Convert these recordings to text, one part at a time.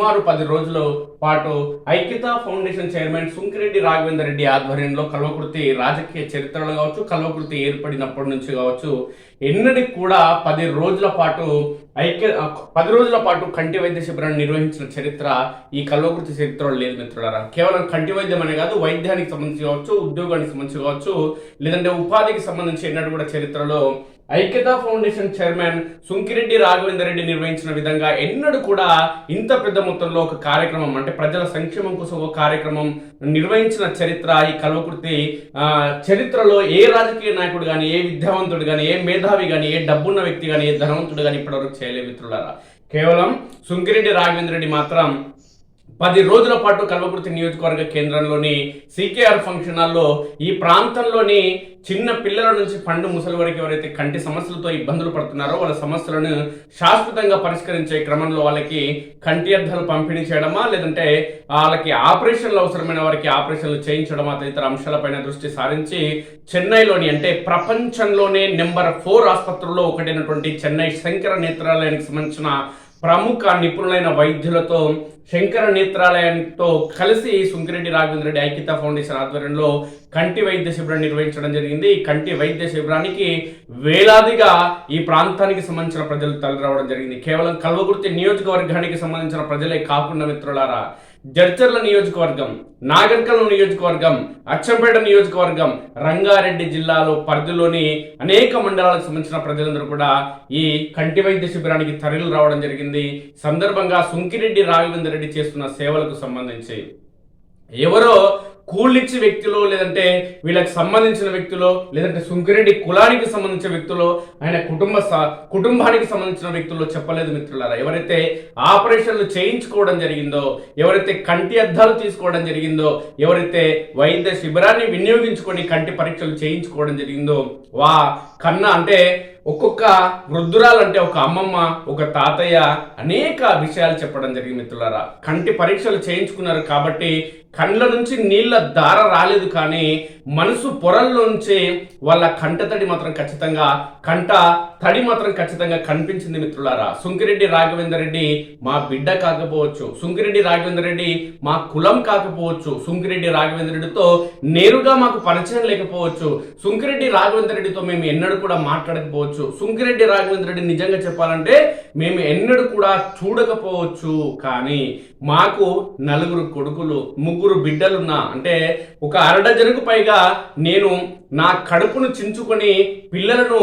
సుమారు పది రోజుల పాటు ఐక్యతా ఫౌండేషన్ చైర్మన్ సుంకిరెడ్డి రాఘవేందర్ రెడ్డి ఆధ్వర్యంలో కల్వకృతి రాజకీయ చరిత్రలో కావచ్చు కల్వకృతి ఏర్పడినప్పటి నుంచి కావచ్చు ఎన్నటికి కూడా పది రోజుల పాటు ఐక్య పది రోజుల పాటు కంటి వైద్య శిబిరాన్ని నిర్వహించిన చరిత్ర ఈ కల్వకృతి చరిత్రలో లేదు మిత్రులారా. కేవలం కంటి వైద్యం అనే కాదు వైద్యానికి సంబంధించి కావచ్చు ఉద్యోగానికి సంబంధించి కావచ్చు లేదంటే ఉపాధికి సంబంధించి ఎన్నడూ కూడా చరిత్రలో ఐక్యతా ఫౌండేషన్ చైర్మన్ సుంకిరెడ్డి రాఘవేందర్ రెడ్డి నిర్వహించిన విధంగా ఎన్నడూ కూడా ఇంత పెద్ద మొత్తంలో ఒక కార్యక్రమం అంటే ప్రజల సంక్షేమం కోసం ఒక కార్యక్రమం నిర్వహించిన చరిత్ర ఈ కల్వకృతి ఆ, చరిత్రలో ఏ రాజకీయ నాయకుడు కానీ ఏ విద్యావంతుడు కానీ ఏ మేధావి కానీ ఏ డబ్బున్న వ్యక్తి కానీ ఏ ధనవంతుడు కానీ ఇప్పటివరకు చేయలే మిత్రులారా. కేవలం సుంకిరెడ్డి రాఘవేంద్ర రెడ్డి మాత్రం పది రోజుల పాటు కల్వకుర్తి నియోజకవర్గ కేంద్రంలోని సీకేఆర్ ఫంక్షన్ హాల్లో ఈ ప్రాంతంలోని చిన్న పిల్లల నుంచి పండు ముసలి వరకు ఎవరైతే కంటి సమస్యలతో ఇబ్బందులు పడుతున్నారో వాళ్ళ సమస్యలను శాశ్వతంగా పరిష్కరించే క్రమంలో వాళ్ళకి కంటి అద్దాలు పంపిణీ చేయడమా లేదంటే వాళ్ళకి ఆపరేషన్లు అవసరమైన వారికి ఆపరేషన్లు చేయించడమా తదితర అంశాలపైన దృష్టి సారించి చెన్నైలోని అంటే ప్రపంచంలోనే నెంబర్ ఫోర్ ఆసుపత్రుల్లో ఒకటైనటువంటి చెన్నై శంకర నేత్రాలయానికి సంబంధించిన ప్రముఖ నిపుణులైన వైద్యులతో శంకర నేత్రాలయంతో కలిసి సుంకిరెడ్డి రాఘవేంద్ర ఐక్యత ఫౌండేషన్ ఆధ్వర్యంలో కంటి వైద్య శిబిరం నిర్వహించడం జరిగింది. ఈ కంటి వైద్య శిబిరానికి వేలాదిగా ఈ ప్రాంతానికి సంబంధించిన ప్రజలు తలరావడం జరిగింది. కేవలం కల్వకుర్తి నియోజకవర్గానికి సంబంధించిన ప్రజలే కాకుండా మిత్రులారా జడ్చర్ల నియోజకవర్గం నాగర్కలం నియోజకవర్గం అచ్చంపేట నియోజకవర్గం రంగారెడ్డి జిల్లాలో పరిధిలోని అనేక మండలాలకు సంబంధించిన ప్రజలందరూ కూడా ఈ కంటి వైద్య శిబిరానికి తరలి రావడం జరిగింది. సందర్భంగా సుంకిరెడ్డి రాఘవేంద్ర రెడ్డి చేస్తున్న సేవలకు సంబంధించి. ఎవరో కూలిచ్చి వ్యక్తిలో లేదంటే వీళ్ళకి సంబంధించిన వ్యక్తిలో లేదంటే సుంకిరెడ్డి కులానికి సంబంధించిన వ్యక్తిలో ఆయన కుటుంబ స- కుటుంబానికి సంబంధించిన వ్యక్తుల్లో చెప్పలేదు మిత్రులారా. ఎవరైతే ఆపరేషన్లు చేయించుకోవడం జరిగిందో ఎవరైతే కంటి అద్దాలు తీసుకోవడం జరిగిందో ఎవరైతే వైద్య శిబిరాన్ని వినియోగించుకొని కంటి పరీక్షలు చేయించుకోవడం జరిగిందో వా కన్నా అంటే ఒక్కొక్క వృద్ధురాలంటే ఒక అమ్మమ్మ ఒక తాతయ్య అనేక విషయాలు చెప్పడం జరిగింది మిత్రులారా. కంటి పరీక్షలు చేయించుకున్నారు కాబట్టి కళ్ళ నుంచి నీళ్ళ దార రాలేదు కానీ మనసు పొరల్లోంచే వాళ్ళ కంట తడి మాత్రం ఖచ్చితంగా కంట తడి మాత్రం ఖచ్చితంగా కనిపించింది మిత్రులారా. సుంకిరెడ్డి రాఘవేందర్ రెడ్డి మా బిడ్డ కాకపోవచ్చు సుంకిరెడ్డి రాఘవేందర్ రెడ్డి మా కులం కాకపోవచ్చు సుంకిరెడ్డి రాఘవేందర్ రెడ్డితో నేరుగా మాకు పరిచయం లేకపోవచ్చు సుంకిరెడ్డి రాఘవేందర్ రెడ్డితో మేము ఎన్నడూ కూడా మాట్లాడకపోవచ్చు సుంకిరెడ్డి రాఘవేందర్ రెడ్డి నిజంగా చెప్పాలంటే మేము ఎన్నడూ కూడా చూడకపోవచ్చు. కానీ మాకు నలుగురు కొడుకులు ముగ్గురు బిడ్డలున్నా అంటే ఒక అరడజనుకు పైగా నేను నా కడుపును చించుకొని పిల్లలను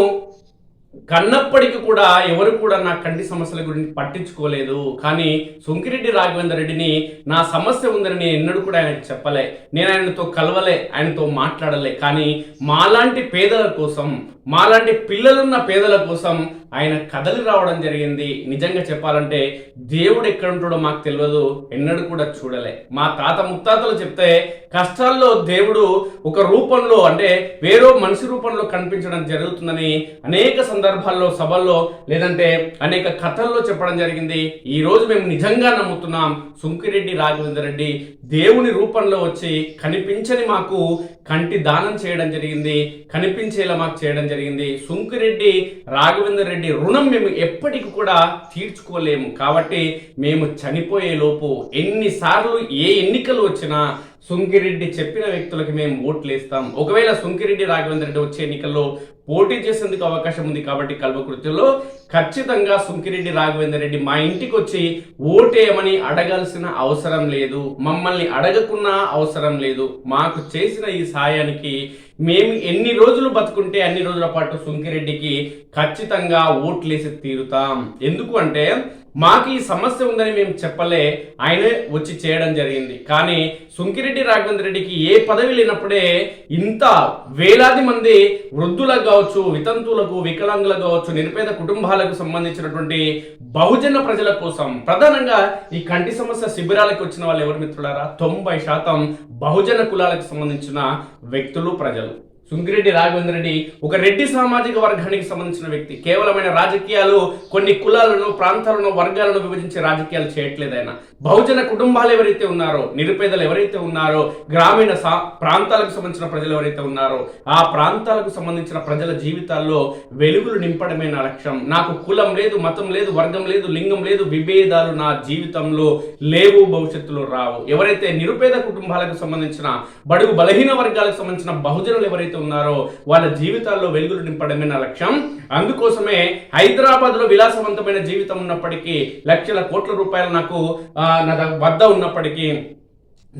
కన్నప్పటికీ కూడా ఎవరు కూడా నా కంటి సమస్యల గురించి పట్టించుకోలేదు. కానీ సుంకిరెడ్డి రాఘవేంద్ర రెడ్డిని నా సమస్య ఉందని నేను ఎన్నడూ కూడా ఆయనకు చెప్పలే. నేను ఆయనతో కలవలే ఆయనతో మాట్లాడలే. కానీ మాలాంటి పేదల కోసం మాలాంటి పిల్లలున్న పేదల కోసం ఆయన కదలి రావడం జరిగింది. నిజంగా చెప్పాలంటే దేవుడు ఎక్కడ ఉంటాడో మాకు తెలియదు ఎన్నడూ కూడా చూడలే. మా తాత ముత్తాతలు చెప్తే కష్టాల్లో దేవుడు ఒక రూపంలో అంటే వేరో మనిషి రూపంలో కనిపించడం జరుగుతుందని అనేక సందర్భాల్లో సభల్లో లేదంటే అనేక కథల్లో చెప్పడం జరిగింది. ఈ రోజు మేము నిజంగా నమ్ముతున్నాం. సుంకిరెడ్డి రాఘవేందర్ రెడ్డి దేవుని రూపంలో వచ్చి కనిపించని మాకు కంటి దానం చేయడం జరిగింది. కనిపించేలా మాకు చేయడం జరిగింది. సుంకిరెడ్డి రాఘవేందర్ రెడ్డి రుణం మేము ఎప్పటికి కూడా తీర్చుకోలేము. కాబట్టి మేము చనిపోయే లోపు ఎన్నిసార్లు ఏ ఎన్నికలు వచ్చినా సుంకిరెడ్డి చెప్పిన వ్యక్తులకి మేము ఓట్లు వేస్తాం ఒకవేళ సుంకిరెడ్డి రాఘవేంద్ర రెడ్డి వచ్చే ఎన్నికల్లో పోటీ చేసేందుకు అవకాశం ఉంది కాబట్టి కల్వకృతిలో ఖచ్చితంగా సుంకిరెడ్డి రాఘవేంద్ర రెడ్డి మా ఇంటికి వచ్చి ఓటేయమని అడగాల్సిన అవసరం లేదు. మమ్మల్ని అడగకున్నా అవసరం లేదు. మాకు చేసిన ఈ సాయానికి మేము ఎన్ని రోజులు బతుకుంటే అన్ని రోజుల పాటు సుంకిరెడ్డికి ఖచ్చితంగా ఓట్లేసి తీరుతాం. ఎందుకు అంటే మాకు ఈ సమస్య ఉందని మేము చెప్పలే ఆయనే వచ్చి చేయడం జరిగింది. కానీ సుంకిరెడ్డి రాఘవేంద్ర రెడ్డికి ఏ పదవి లేనప్పుడే ఇంత వేలాది మంది వృద్ధులకు కావచ్చు వితంతువులకు వికలాంగులకు కావచ్చు నిరుపేద కుటుంబాలకు సంబంధించినటువంటి బహుజన ప్రజల కోసం ప్రధానంగా ఈ కంటి సమస్య శిబిరాలకు వచ్చిన వాళ్ళు ఎవరు మిత్రులారా? తొంభై శాతం బహుజన కులాలకు సంబంధించిన వ్యక్తులు ప్రజలు. సుంకిరెడ్డి రాఘవేంద్ర రెడ్డి ఒక రెడ్డి సామాజిక వర్గానికి సంబంధించిన వ్యక్తి. కేవలమైన రాజకీయాలు కొన్ని కులాలను ప్రాంతాలను వర్గాలను విభజించే రాజకీయాలు చేయట్లేదు ఆయన. బహుజన కుటుంబాలు ఎవరైతే ఉన్నారో నిరుపేదలు ఎవరైతే ఉన్నారో గ్రామీణ సా- ప్రాంతాలకు సంబంధించిన ప్రజలు ఎవరైతే ఉన్నారో ఆ ప్రాంతాలకు సంబంధించిన ప్రజల జీవితాల్లో వెలుగులు నింపడమే నా లక్ష్యం. నాకు కులం లేదు మతం లేదు వర్గం లేదు లింగం లేదు విభేదాలు నా జీవితంలో లేవు భవిష్యత్తులో రావు. ఎవరైతే నిరుపేద కుటుంబాలకు సంబంధించిన బడుగు బలహీన వర్గాలకు సంబంధించిన బహుజనులు ఎవరైతే ఉన్నారో వాళ్ళ జీవితాల్లో వెలుగులు నింపడమే నా లక్ష్యం. అందుకోసమే హైదరాబాద్లో విలాసవంతమైన జీవితం ఉన్నప్పటికీ లక్షల కోట్ల రూపాయలు నాకు ఆ, వద్ద ఉన్నప్పటికీ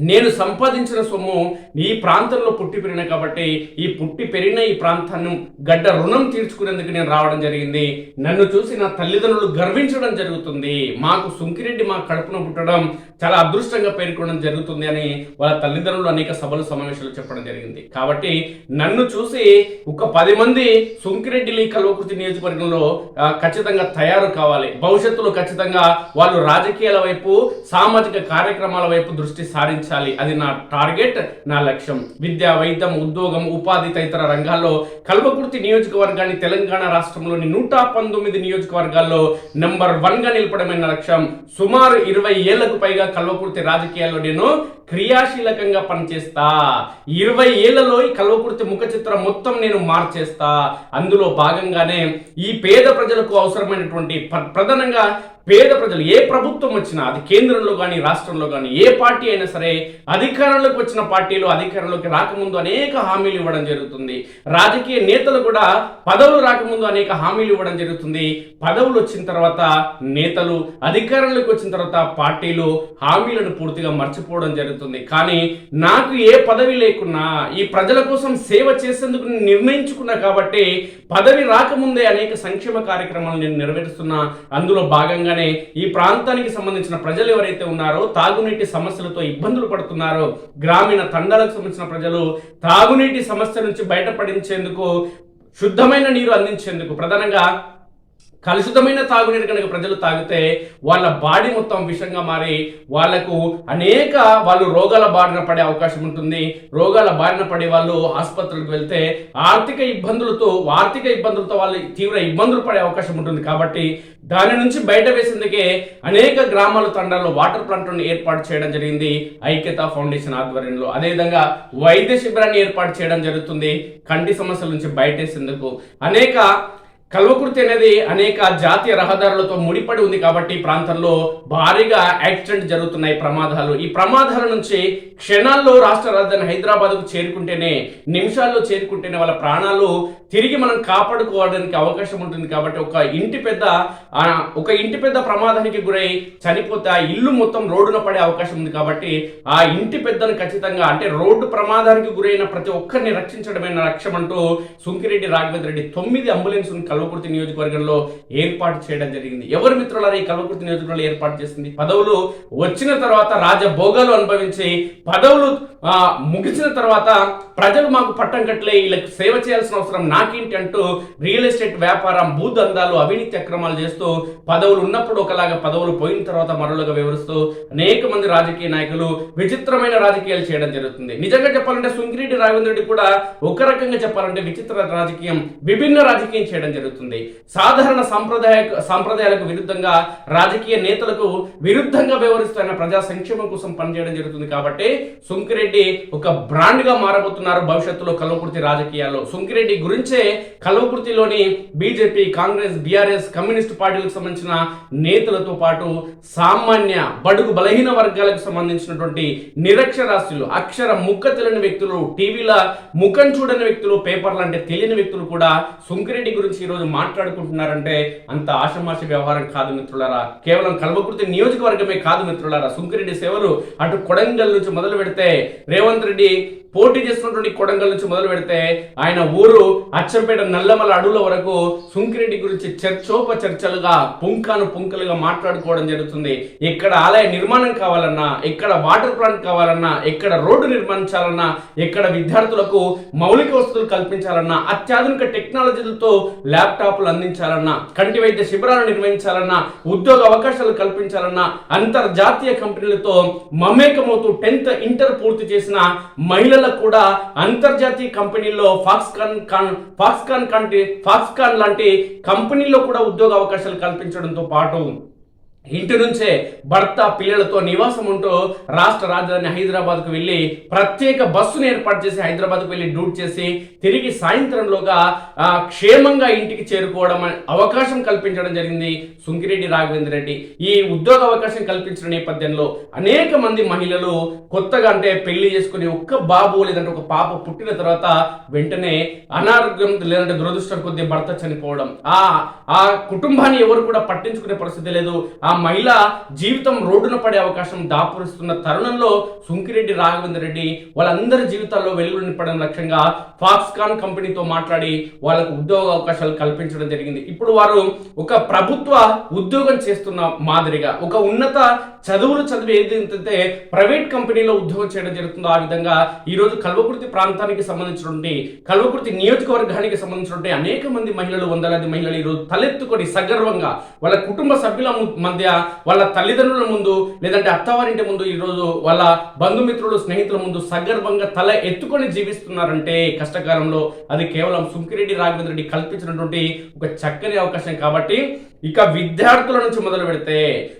నేను సంపాదించిన సొమ్ము ఈ ప్రాంతంలో పుట్టి పెరిగిన కాబట్టి ఈ పుట్టి పెరిగిన ఈ ప్రాంతాన్ని గడ్డ రుణం తీర్చుకునేందుకు నేను రావడం జరిగింది. నన్ను చూసి నా తల్లిదండ్రులు గర్వించడం జరుగుతుంది. మాకు సుంకిరెడ్డి మా కడుపున పుట్టడం చాలా అదృష్టంగా పేర్కొనడం జరుగుతుంది అని వాళ్ళ తల్లిదండ్రులు అనేక సభలు సమావేశాలు చెప్పడం జరిగింది. కాబట్టి నన్ను చూసి ఒక పది మంది సుంకిరెడ్డి కల్వకుర్తి నియోజకవర్గంలో ఖచ్చితంగా తయారు కావాలి. భవిష్యత్తులో ఖచ్చితంగా వాళ్ళు రాజకీయాల వైపు సామాజిక కార్యక్రమాల వైపు దృష్టి సాధించాలి. అది నా టార్గెట్ నా లక్ష్యం. విద్య వైద్యం ఉద్యోగం ఉపాధి తదితర రంగాల్లో కల్వకుర్తి నియోజకవర్గాన్ని తెలంగాణ రాష్ట్రంలోని నూట పంతొమ్మిది నియోజకవర్గాల్లో నెంబర్ వన్గా నిలపడమైన లక్ష్యం. సుమారు ఇరవై ఏళ్ళకు పైగా కల్వకుర్తి రాజకీయాల్లో నేను క్రియాశీలకంగా పనిచేస్తా. ఇరవై ఏళ్ళలో ఈ కల్వకుర్తి ముఖ చిత్రం మొత్తం నేను మార్చేస్తా. అందులో భాగంగానే ఈ పేద ప్రజలకు అవసరమైనటువంటి ప్రధానంగా పేద ప్రజలు ఏ ప్రభుత్వం వచ్చినా అది కేంద్రంలో కానీ రాష్ట్రంలో కానీ ఏ పార్టీ అయినా సరే అధికారంలోకి వచ్చిన పార్టీలు అధికారంలోకి రాకముందు అనేక హామీలు ఇవ్వడం జరుగుతుంది. రాజకీయ నేతలు కూడా పదవులు రాకముందు అనేక హామీలు ఇవ్వడం జరుగుతుంది. పదవులు వచ్చిన తర్వాత నేతలు అధికారంలోకి వచ్చిన తర్వాత పార్టీలు హామీలను పూర్తిగా మర్చిపోవడం జరుగుతుంది. కానీ నాకు ఏ పదవి లేకున్నా ఈ ప్రజల కోసం సేవ చేసేందుకు నిర్ణయించుకున్నా కాబట్టి పదవి రాకముందే అనేక సంక్షేమ కార్యక్రమాలు నేను నెరవేరుస్తున్నా. అందులో భాగంగా భాగంగానే ఈ ప్రాంతానికి సంబంధించిన ప్రజలు ఎవరైతే ఉన్నారో తాగునీటి సమస్యలతో ఇబ్బందులు పడుతున్నారో గ్రామీణ తండాలకు సంబంధించిన ప్రజలు తాగునీటి సమస్య నుంచి బయటపడించేందుకు శుద్ధమైన నీరు అందించేందుకు ప్రధానంగా కలుషితమైన తాగునీరు కనుక ప్రజలు తాగితే వాళ్ళ బాడీ మొత్తం విషంగా మారి వాళ్ళకు అనేక వాళ్ళు రోగాల బారిన పడే అవకాశం ఉంటుంది. రోగాల బారిన పడే వాళ్ళు ఆసుపత్రులకు వెళ్తే ఆర్థిక ఇబ్బందులతో ఆర్థిక ఇబ్బందులతో వాళ్ళు తీవ్ర ఇబ్బందులు పడే అవకాశం ఉంటుంది. కాబట్టి దాని నుంచి బయట వేసేందుకే అనేక గ్రామాల తండాల్లో వాటర్ ప్లాంట్లను ఏర్పాటు చేయడం జరిగింది ఐక్యత ఫౌండేషన్ ఆధ్వర్యంలో. అదేవిధంగా వైద్య శిబిరాన్ని ఏర్పాటు చేయడం జరుగుతుంది. కంటి సమస్యల నుంచి బయటేసేందుకు అనేక కల్వకుర్తి అనేది అనేక జాతీయ రహదారులతో ముడిపడి ఉంది కాబట్టి ఈ ప్రాంతంలో భారీగా యాక్సిడెంట్ జరుగుతున్నాయి ప్రమాదాలు. ఈ ప్రమాదాల నుంచి క్షణాల్లో రాష్ట్ర రాజధాని హైదరాబాద్కు చేరుకుంటేనే నిమిషాల్లో చేరుకుంటేనే వాళ్ళ ప్రాణాలు తిరిగి మనం కాపాడుకోవడానికి అవకాశం ఉంటుంది కాబట్టి ఒక ఇంటి పెద్ద ఒక ఇంటి పెద్ద ప్రమాదానికి గురై చనిపోతే ఆ ఇల్లు మొత్తం రోడ్డున పడే అవకాశం ఉంది కాబట్టి ఆ ఇంటి పెద్దను ఖచ్చితంగా అంటే రోడ్డు ప్రమాదానికి గురైన ప్రతి ఒక్కరిని రక్షించడమైన లక్ష్యమంటూ లక్ష్యం అంటూ సుంకిరెడ్డి రాఘవేంద్ర రెడ్డి తొమ్మిది అంబులెన్స్ కల్వకుర్తి నియోజకవర్గంలో ఏర్పాటు చేయడం జరిగింది. ఎవరు మిత్రులారా ఈ కల్వకుర్తి నియోజకవర్గంలో ఏర్పాటు చేసింది? పదవులు వచ్చిన తర్వాత రాజభోగాలు అనుభవించి పదవులు ముగిసిన తర్వాత ప్రజలు మాకు పట్టం కట్టలే వీళ్ళకి సేవ చేయాల్సిన అవసరం నాకేంటి అంటూ రియల్ ఎస్టేట్ వ్యాపారం భూదందాలు అవినీతి అక్రమాలు చేస్తూ పదవులు ఉన్నప్పుడు ఒకలాగా పదవులు పోయిన తర్వాత మరోలుగా వివరిస్తూ అనేక మంది రాజకీయ నాయకులు విచిత్రమైన రాజకీయాలు చేయడం జరుగుతుంది. నిజంగా చెప్పాలంటే సుంగిరెడ్డి రాఘవేంద్రుడి కూడా ఒక రకంగా చెప్పాలంటే విచిత్ర రాజకీయం విభిన్న రాజకీయం చేయడం జరుగుతుంది. సాధారణ సాంప్రదాయ సాంప్రదాయాలకు విరుద్ధంగా రాజకీయ నేతలకు విరుద్ధంగా వ్యవహరిస్తున్న ప్రజా సంక్షేమం కోసం పనిచేయడం జరుగుతుంది కాబట్టి సుంకిరెడ్డి ఒక బ్రాండ్గా మారబోతున్నారు భవిష్యత్తులో కల్వకుర్తి రాజకీయాల్లో. సుంకిరెడ్డి గురించే కల్వకుర్తిలోని బీజేపీ కాంగ్రెస్ బీఆర్ఎస్ కమ్యూనిస్ట్ పార్టీలకు సంబంధించిన నేతలతో పాటు సామాన్య బడుగు బలహీన వర్గాలకు సంబంధించినటువంటి నిరక్షరాస్యులు అక్షర ముక్క తెలియని వ్యక్తులు టీవీల ముఖం చూడని వ్యక్తులు పేపర్లు అంటే తెలియని వ్యక్తులు కూడా సుంకిరెడ్డి గురించి ఈరోజు మాట్లాడుకుంటున్నారంటే అంత ఆషమాష వ్యవహారం కాదు మిత్రులారా. కేవలం కల్వకుర్తి నియోజకవర్గమే కాదు మిత్రులారా. సుంకిరెడ్డి సేవలు అటు కొడంగల్ నుంచి మొదలు పెడితే రేవంత్ రెడ్డి పోటీ చేస్తున్నటువంటి కొడంగల్ నుంచి మొదలు పెడితే ఆయన ఊరు అచ్చంపేట నల్లమల అడుగుల వరకు సుంకిరెడ్డి గురించి చర్చోప చర్చలుగా పుంకాను పుంకలుగా మాట్లాడుకోవడం జరుగుతుంది. ఇక్కడ ఆలయ నిర్మాణం కావాలన్నా ఇక్కడ వాటర్ ప్లాంట్ కావాలన్నా ఇక్కడ రోడ్డు నిర్మించాలన్నా ఇక్కడ విద్యార్థులకు మౌలిక వసతులు కల్పించాలన్నా అత్యాధునిక టెక్నాలజీలతో ల్యాబ్ ల్యాప్టాప్లు అందించాలన్నా కంటి వైద్య శిబిరాలు నిర్వహించాలన్నా ఉద్యోగ అవకాశాలు కల్పించాలన్నా అంతర్జాతీయ కంపెనీలతో మమేకమవుతూ టెన్త్ ఇంటర్ పూర్తి చేసిన మహిళలకు కూడా అంతర్జాతీయ కంపెనీల్లో ఫాక్స్కాన్ కాన్ ఫాక్స్కాన్ కంటి ఫాక్స్కాన్ లాంటి కంపెనీల్లో కూడా ఉద్యోగ అవకాశాలు కల్పించడంతో పాటు ఇంటి నుంచే భర్త పిల్లలతో నివాసం ఉంటూ రాష్ట్ర రాజధాని హైదరాబాద్ వెళ్ళి ప్రత్యేక బస్సును ఏర్పాటు చేసి హైదరాబాద్కు వెళ్ళి డ్యూట్ చేసి తిరిగి సాయంత్రంలోగా క్షేమంగా ఇంటికి చేరుకోవడం అవకాశం కల్పించడం జరిగింది సుంకిరెడ్డి రాఘవేంద్ర రెడ్డి. ఈ ఉద్యోగ అవకాశం కల్పించిన నేపథ్యంలో అనేక మంది మహిళలు కొత్తగా అంటే పెళ్ళి చేసుకుని ఒక్క బాబు లేదంటే ఒక పాప పుట్టిన తర్వాత వెంటనే అనారోగ్యం లేదంటే దురదృష్టం కొద్దీ భర్త చనిపోవడం. ఆ ఆ కుటుంబాన్ని ఎవరు కూడా పట్టించుకునే పరిస్థితి లేదు. ఆ మహిళ జీవితం రోడ్డున పడే అవకాశం దాపురిస్తున్న తరుణంలో సుంకిరెడ్డి రాఘవేంద్ర రెడ్డి వాళ్ళందరి జీవితాల్లో వెలుగులు నింపడం లక్ష్యంగా ఫాక్స్కాన్ కంపెనీతో మాట్లాడి వాళ్ళకు ఉద్యోగ అవకాశాలు కల్పించడం జరిగింది. ఇప్పుడు వారు ఒక ప్రభుత్వ ఉద్యోగం చేస్తున్న మాదిరిగా ఒక ఉన్నత చదువులు చదివి ఏదైతే ప్రైవేట్ కంపెనీలో ఉద్యోగం చేయడం జరుగుతుందో ఆ విధంగా ఈరోజు కల్వకుర్తి ప్రాంతానికి సంబంధించినటువంటి కల్వకుర్తి నియోజకవర్గానికి సంబంధించినటువంటి అనేక మంది మహిళలు వందలాది మహిళలు ఈ రోజు తలెత్తుకొని సగర్వంగా వాళ్ళ కుటుంబ సభ్యుల మధ్య వాళ్ళ తల్లిదండ్రుల ముందు లేదంటే అత్తవారింటి ముందు ఈరోజు వాళ్ళ బంధుమిత్రులు స్నేహితుల ముందు సగర్వంగా తల ఎత్తుకొని జీవిస్తున్నారంటే కష్టకాలంలో అది కేవలం సుంకిరెడ్డి రాఘవేంద్ర రెడ్డి కల్పించినటువంటి ఒక చక్కని అవకాశం కాబట్టి ఇక విద్యార్థుల నుంచి మొదలు పెడితే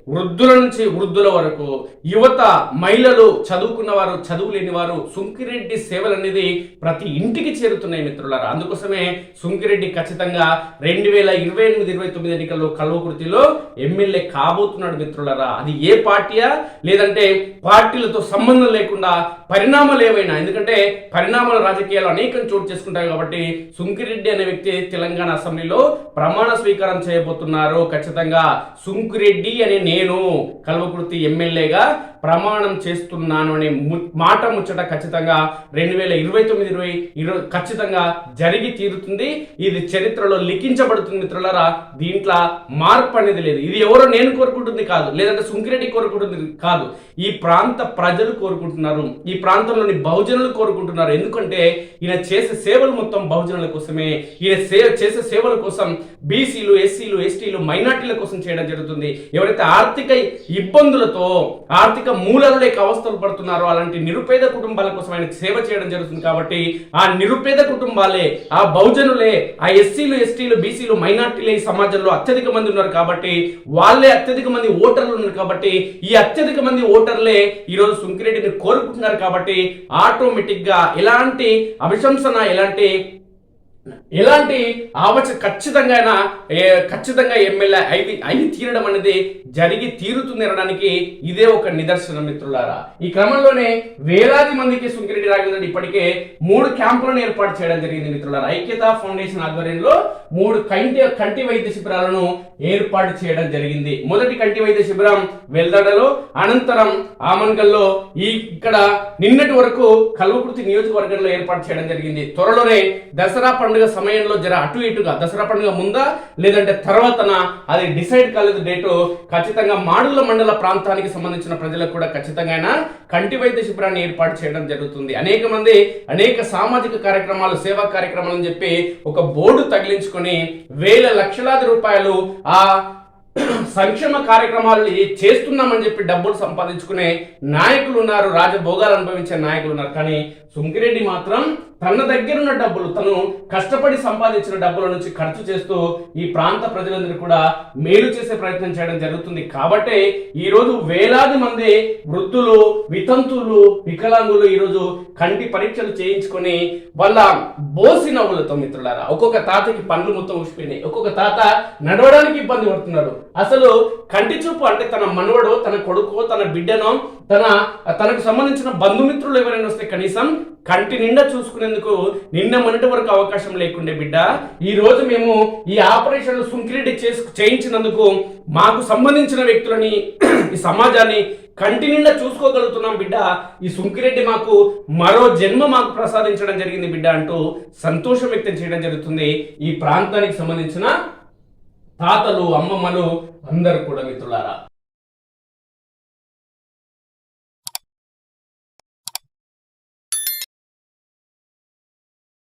వృద్ధుల నుంచి వృద్ధుల వరకు యువత మహిళలు చదువుకున్న వారు చదువు లేని వారు సుంకిరెడ్డి సేవలు అనేది ప్రతి ఇంటికి చేరుతున్నాయి మిత్రులారా. అందుకోసమే సుంకిరెడ్డి ఖచ్చితంగా రెండు వేల ఇరవై ఎనిమిది ఇరవై తొమ్మిది ఎన్నికల్లో కల్వకుర్తిలో ఎమ్మెల్యే కాబోతున్నాడు మిత్రులారా. అది ఏ పార్టీయా? లేదంటే పార్టీలతో సంబంధం లేకుండా పరిణామాలు ఏవైనా? ఎందుకంటే పరిణామాల రాజకీయాలు అనేకం చోటు చేసుకుంటాయి కాబట్టి సుంకిరెడ్డి అనే వ్యక్తి తెలంగాణ అసెంబ్లీలో ప్రమాణ స్వీకారం చేయబోతున్నారు. ఖచ్చితంగా సుంకురెడ్డి అనే నేను కల్వకుర్తి ఎమ్మెల్యేగా ప్రమాణం చేస్తున్నాను అనే ము- మాట ముచ్చట ఖచ్చితంగా రెండు వేల ఇరవై తొమ్మిది ఇరవై ఇరవై ఖచ్చితంగా జరిగి తీరుతుంది. ఇది చరిత్రలో లిఖించబడుతుంది మిత్రులరా. దీంట్లో మార్పు అనేది లేదు. ఇది ఎవరో నేను కోరుకుంటుంది కాదు. లేదంటే సుంకిరెడ్డి కోరుకుంటుంది కాదు. ఈ ప్రాంత ప్రజలు కోరుకుంటున్నారు. ఈ ప్రాంతంలోని బహుజనులు కోరుకుంటున్నారు. ఎందుకంటే ఈయన చేసే సేవలు మొత్తం బహుజనుల కోసమే. ఈయన సే చేసే సేవల కోసం బీసీలు ఎస్సీలు ఎస్టీలు మైనార్టీల కోసం చేయడం జరుగుతుంది. ఎవరైతే ఆర్థిక ఇబ్బందులతో ఆర్థిక మూలాలు లేక అవస్థలు పడుతున్నారో. అలాంటి నిరుపేద కుటుంబాల కోసం ఆయన సేవ చేయడం జరుగుతుంది కాబట్టి ఆ నిరుపేద కుటుంబాలే ఆ బహుజనులే ఆ ఎస్సీలు ఎస్టీలు బీసీలు మైనార్టీలే ఈ సమాజంలో అత్యధిక మంది ఉన్నారు కాబట్టి వాళ్ళే అత్యధిక మంది ఓటర్లు ఉన్నారు కాబట్టి ఈ అత్యధిక మంది ఓటర్లే ఈరోజు సుంకిరెడ్డిని కోరుకుంటున్నారు కాబట్టి ఆటోమేటిక్గా ఎలాంటి అభిశంసన ఎలాంటి ఎలాంటి ఆవచ ఖచ్చితంగా అయినా ఖచ్చితంగా ఎమ్మెల్యే అయి అయి తీరడం అనేది జరిగి తీరుతుంది అనడానికి ఇదే ఒక నిదర్శనం మిత్రులారా. ఈ క్రమంలోనే వేలాది మందికి సుంకిరెడ్డి రాఘవేంద్ర ఇప్పటికే మూడు క్యాంపులను ఏర్పాటు చేయడం జరిగింది మిత్రులారా. ఐక్యత ఫౌండేషన్ ఆధ్వర్యంలో మూడు కంటి కంటి వైద్య శిబిరాలను ఏర్పాటు చేయడం జరిగింది. మొదటి కంటి వైద్య శిబిరం వెల్దడలో అనంతరం ఆమన్గల్లో ఈ ఇక్కడ నిన్నటి వరకు కల్వకుర్తి నియోజకవర్గంలో ఏర్పాటు చేయడం జరిగింది. త్వరలోనే దసరా పండుగ సమయంలో జర అటు ఇటుగా దసరా పండుగ ముందా లేదంటే తర్వాతన అది డిసైడ్ కాలేదు డేటు. ఖచ్చితంగా మాడుల మండల ప్రాంతానికి సంబంధించిన ప్రజలకు కూడా ఖచ్చితంగా కంటి వైద్య శిబిరాన్ని ఏర్పాటు చేయడం జరుగుతుంది. అనేక మంది అనేక సామాజిక కార్యక్రమాలు సేవా కార్యక్రమాలు అని చెప్పి ఒక బోర్డు తగిలించుకొని వేల లక్షలాది రూపాయలు ఆ సంక్షేమ కార్యక్రమాలు చేస్తున్నామని చెప్పి డబ్బులు సంపాదించుకునే నాయకులు ఉన్నారు రాజభోగాలు అనుభవించే నాయకులు ఉన్నారు. కానీ సుంకిరెడ్డి మాత్రం తన దగ్గర ఉన్న డబ్బులు తను కష్టపడి సంపాదించిన డబ్బుల నుంచి ఖర్చు చేస్తూ ఈ ప్రాంత ప్రజలందరూ కూడా మేలు చేసే ప్రయత్నం చేయడం జరుగుతుంది. కాబట్టి ఈ రోజు వేలాది మంది వృద్ధులు వితంతువులు వికలాంగులు ఈ రోజు కంటి పరీక్షలు చేయించుకొని వాళ్ళ బోసి నవ్వులతో మిత్రులారా ఒక్కొక్క తాతకి పండ్లు మొత్తం ఊసిపోయినాయి. ఒక్కొక్క తాత నడవడానికి ఇబ్బంది పడుతున్నాడు అసలు కంటి చూపు అంటే తన మనవడో తన కొడుకు తన బిడ్డను తన తనకు సంబంధించిన బంధుమిత్రులు ఎవరైనా వస్తే కనీసం కంటి నిండా చూసుకునేందుకు నిన్న మొన్నటి వరకు అవకాశం లేకుండే బిడ్డ. ఈ రోజు మేము ఈ ఆపరేషన్ సుంకిరెడ్డి చేసుకు చేయించినందుకు మాకు సంబంధించిన వ్యక్తులని ఈ సమాజాన్ని కంటి నిండా చూసుకోగలుగుతున్నాం బిడ్డ. ఈ సుంకిరెడ్డి మాకు మరో జన్మ మాకు ప్రసాదించడం జరిగింది బిడ్డ అంటూ సంతోషం వ్యక్తం చేయడం జరుగుతుంది. ఈ ప్రాంతానికి సంబంధించిన తాతలు అమ్మమ్మలు అందరు కూడా మిత్రులారా.